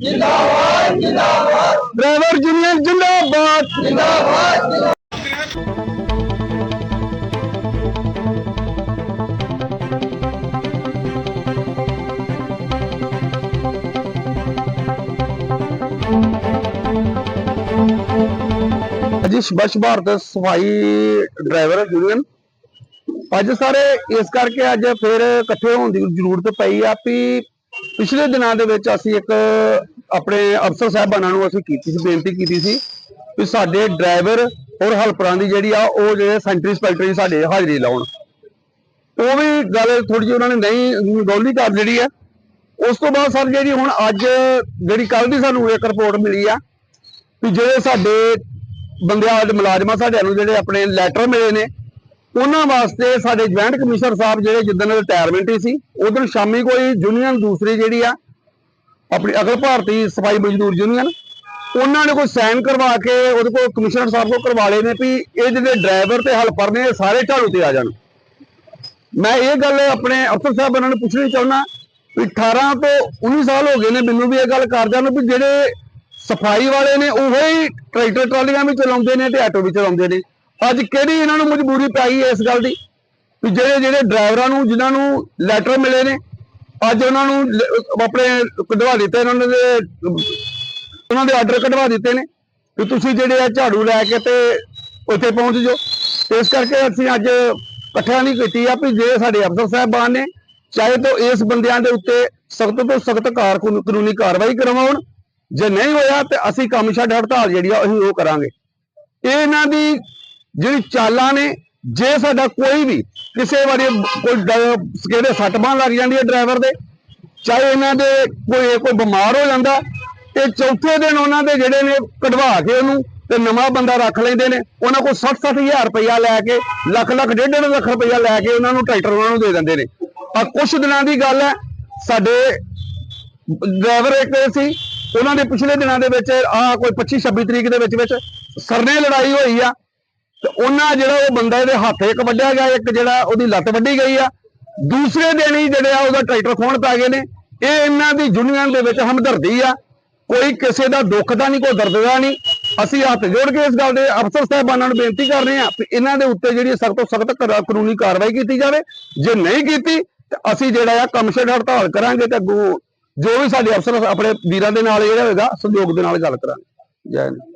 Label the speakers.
Speaker 1: ਜਿੰਦਾਬਾਦ ਜਿੰਦਾਬਾਦ ਜਿੰਦਾਬਾਦ ਡਰਾਈਵਰ ਯੂਨੀਅਨ ਜਿੰਦਾਬਾਦ ਜੀ ਸਵੱਛ ਭਾਰਤ ਸਫ਼ਾਈ ਡਰਾਈਵਰ ਯੂਨੀਅਨ ਅੱਜ ਸਾਰੇ ਇਸ ਕਰਕੇ ਅੱਜ ਫਿਰ ਇਕੱਠੇ ਹੋਣ ਦੀ ਜ਼ਰੂਰਤ ਪਈ ਆ ਵੀ ਪਿਛਲੇ ਦਿਨਾਂ ਦੇ ਵਿੱਚ ਅਸੀਂ ਇੱਕ ਆਪਣੇ ਅਫਸਰ ਸਾਹਿਬਾਨਾਂ ਨੂੰ ਅਸੀਂ ਕੀਤੀ ਸੀ, ਬੇਨਤੀ ਕੀਤੀ ਸੀ ਵੀ ਸਾਡੇ ਡਰਾਈਵਰ ਔਰ ਹੈਲਪਰਾਂ ਦੀ ਜਿਹੜੀ ਆ, ਉਹ ਜਿਹੜੇ ਸੈਂਟਰੀ ਸਪੈਕਟਰੀ ਸਾਡੇ ਹਾਜ਼ਰੀ ਲਾਉਣ। ਉਹ ਵੀ ਗੱਲ ਥੋੜੀ ਜਿਹੀ ਉਹਨਾਂ ਨੇ ਨਹੀਂ, ਗੋਲੀ ਕਰ ਜਿਹੜੀ ਆ। ਉਸ ਤੋਂ ਬਾਅਦ ਸਰ ਜਿਹੜੀ ਹੁਣ ਅੱਜ, ਜਿਹੜੀ ਕੱਲ ਦੀ ਸਾਨੂੰ ਇੱਕ ਰਿਪੋਰਟ ਮਿਲੀ ਆ ਵੀ ਜਿਹੜੇ ਸਾਡੇ ਬੰਦਿਆਂ ਦੇ ਮੁਲਾਜ਼ਮਾਂ ਸਾਡੇ ਨੂੰ ਜਿਹੜੇ ਆਪਣੇ ਲੈਟਰ ਮਿਲੇ ਨੇ ਉਹਨਾਂ ਵਾਸਤੇ ਸਾਡੇ ਜੁਆਇੰਟ ਕਮਿਸ਼ਨਰ ਸਾਹਿਬ ਜਿਹੜੇ ਜਿੱਦਣ ਰਿਟਾਇਰਮੈਂਟ ਹੀ ਸੀ ਉਦੋਂ ਸ਼ਾਮੀ ਕੋਈ ਯੂਨੀਅਨ ਦੂਸਰੀ ਜਿਹੜੀ ਆ, ਆਪਣੀ ਅਖਿਲ ਭਾਰਤੀ ਸਫ਼ਾਈ ਮਜ਼ਦੂਰ ਯੂਨੀਅਨ ਉਹਨਾਂ ਨੇ ਕੋਈ ਸਾਈਨ ਕਰਵਾ ਕੇ ਉਹਦੇ ਕੋਲ ਕਮਿਸ਼ਨਰ ਸਾਹਿਬ ਕੋਲ ਕਰਵਾ ਲਏ ਨੇ ਵੀ ਇਹ ਜਿਹੜੇ ਡਰਾਈਵਰ ਤੇ ਹੈਲਪਰ ਨੇ ਇਹ ਸਾਰੇ ਝਾੜੂ ਤੇ ਆ ਜਾਣ। ਮੈਂ ਇਹ ਗੱਲ ਆਪਣੇ ਅਫਸਰ ਸਾਹਿਬ ਉਹਨਾਂ ਨੂੰ ਪੁੱਛਣੀ ਚਾਹੁੰਦਾ ਵੀ 18 ਤੋਂ 19 ਸਾਲ ਹੋ ਗਏ ਨੇ ਮੈਨੂੰ ਵੀ ਇਹ ਗੱਲ ਕਰਦਿਆਂ ਨੂੰ ਵੀ ਜਿਹੜੇ ਸਫ਼ਾਈ ਵਾਲੇ ਨੇ, ਉਹੀ ਟਰੈਕਟਰ ਟਰਾਲੀਆਂ ਵੀ ਚਲਾਉਂਦੇ ਨੇ ਤੇ ਆਟੋ ਵੀ ਚਲਾਉਂਦੇ ਨੇ। ਅੱਜ ਕਿਹੜੀ ਇਹਨਾਂ ਨੂੰ ਮਜਬੂਰੀ ਪਾਈ ਇਸ ਗੱਲ ਦੀ? ਵੀ ਜਿਹੜੇ ਜਿਹੜੇ ਡਰਾਈਵਰਾਂ ਨੂੰ, ਜਿਨ੍ਹਾਂ ਨੂੰ ਲੈਟਰ ਮਿਲੇ ਨੇ, ਅੱਜ ਉਹਨਾਂ ਨੂੰ ਆਪਣੇ ਕਢਵਾ ਦਿੱਤੇ ਨੇ, ਉਹਨਾਂ ਦੇ ਉਹਨਾਂ ਦੇ ਆਰਡਰ ਕਢਵਾ ਦਿੱਤੇ ਨੇ ਵੀ ਤੁਸੀਂ ਜਿਹੜੇ ਆ ਝਾੜੂ ਲੈ ਕੇ ਤੇ ਉੱਥੇ ਪਹੁੰਚ ਜਾਓ। ਇਸ ਕਰਕੇ ਅਸੀਂ ਅੱਜ ਇਕੱਠਿਆਂ ਨਹੀਂ ਕੀਤੀ ਆ ਵੀ ਜੇ ਸਾਡੇ ਅਫਸਰ ਸਾਹਿਬਾਨ ਨੇ ਚਾਹੇ ਤਾਂ ਇਸ ਬੰਦਿਆਂ ਦੇ ਉੱਤੇ ਸਖਤ ਤੋਂ ਸਖਤ ਕਾਰ ਕਾਨੂੰਨੀ ਕਾਰਵਾਈ ਕਰਵਾਉਣ। ਜੇ ਨਹੀਂ ਹੋਇਆ ਤੇ ਅਸੀਂ ਕੰਮ ਛੱਡ ਹੜਤਾਲ ਜਿਹੜੀ ਆ ਅਸੀਂ ਉਹ ਕਰਾਂਗੇ। ਇਹਨਾਂ ਦੀ ਜਿਹੜੀ ਚਾਲਾਂ ਨੇ, ਜੇ ਸਾਡਾ ਕੋਈ ਵੀ ਕਿਸੇ ਵਾਰੀ ਕੋਈ ਕਿਹੜੇ ਸੱਟ ਬਾਂਹ ਲੱਗ ਜਾਂਦੀ ਹੈ ਡਰਾਈਵਰ ਦੇ, ਚਾਹੇ ਇਹਨਾਂ ਦੇ ਕੋਈ ਕੋਈ ਬਿਮਾਰ ਹੋ ਜਾਂਦਾ ਤੇ ਚੌਥੇ ਦਿਨ ਉਹਨਾਂ ਦੇ ਜਿਹੜੇ ਨੇ ਕਢਵਾ ਕੇ ਉਹਨੂੰ ਤੇ ਨਵਾਂ ਬੰਦਾ ਰੱਖ ਲੈਂਦੇ ਨੇ। ਉਹਨਾਂ ਕੋਲ 60 ਹਜ਼ਾਰ ਰੁਪਇਆ ਲੈ ਕੇ, ਲੱਖ ਲੱਖ, ਡੇਢ ਡੇਢ ਲੱਖ ਰੁਪਇਆ ਲੈ ਕੇ ਉਹਨਾਂ ਨੂੰ ਟਰੈਕਟਰ ਉਹਨਾਂ ਨੂੰ ਦੇ ਦਿੰਦੇ ਨੇ। ਆ ਕੁਝ ਦਿਨਾਂ ਦੀ ਗੱਲ ਹੈ, ਸਾਡੇ ਡਰਾਈਵਰ ਇੱਕ ਸੀ, ਉਹਨਾਂ ਦੇ ਪਿਛਲੇ ਦਿਨਾਂ ਦੇ ਵਿੱਚ ਆ ਕੋਈ 25 26 ਤਰੀਕ ਦੇ ਵਿੱਚ ਵਿੱਚ ਸਰਨੇ ਲੜਾਈ ਹੋਈ ਆ। ਤੇ ਉਹਨਾਂ ਜਿਹੜਾ ਉਹ ਬੰਦਾ ਇਹਦੇ ਹੱਥ ਇੱਕ ਵੱਢਿਆ ਗਿਆ, ਇੱਕ ਜਿਹੜਾ ਉਹਦੀ ਲੱਤ ਵੱਢੀ ਗਈ ਆ। ਦੂਸਰੇ ਦਿਨ ਹੀ ਜਿਹੜੇ ਆ ਉਹਦਾ ਟਰੈਕਟਰ ਖੋਣ ਪੈ ਗਏ ਨੇ। ਇਹ ਇਹਨਾਂ ਦੀ ਯੂਨੀਅਨ ਦੇ ਵਿੱਚ ਹਮਦਰਦੀ ਆ। ਕੋਈ ਕਿਸੇ ਦਾ ਦੁੱਖ ਦਾ ਨਹੀਂ, ਕੋਈ ਦਰਦ ਦਾ ਨਹੀਂ। ਅਸੀਂ ਹੱਥ ਜੋੜ ਕੇ ਇਸ ਗੱਲ ਦੇ ਅਫਸਰ ਸਾਹਿਬਾਨਾਂ ਨੂੰ ਬੇਨਤੀ ਕਰ ਰਹੇ ਹਾਂ ਕਿ ਇਹਨਾਂ ਦੇ ਉੱਤੇ ਜਿਹੜੀ ਸਖਤ ਤੋਂ ਸਖਤ ਕਾਨੂੰਨੀ ਕਾਰਵਾਈ ਕੀਤੀ ਜਾਵੇ। ਜੇ ਨਹੀਂ ਕੀਤੀ, ਤੇ ਅਸੀਂ ਜਿਹੜਾ ਆ ਕਮਿਸ਼ਨ ਹੜਤਾਲ ਕਰਾਂਗੇ ਤੇ ਅੱਗੋਂ ਜੋ ਵੀ ਸਾਡੇ ਅਫਸਰ ਆਪਣੇ ਵੀਰਾਂ ਦੇ ਨਾਲ ਜਿਹੜਾ ਹੋਏਗਾ, ਸਹਿਯੋਗ ਦੇ ਨਾਲ ਗੱਲ ਕਰਾਂਗੇ। ਜੈ ਹਿੰਦ।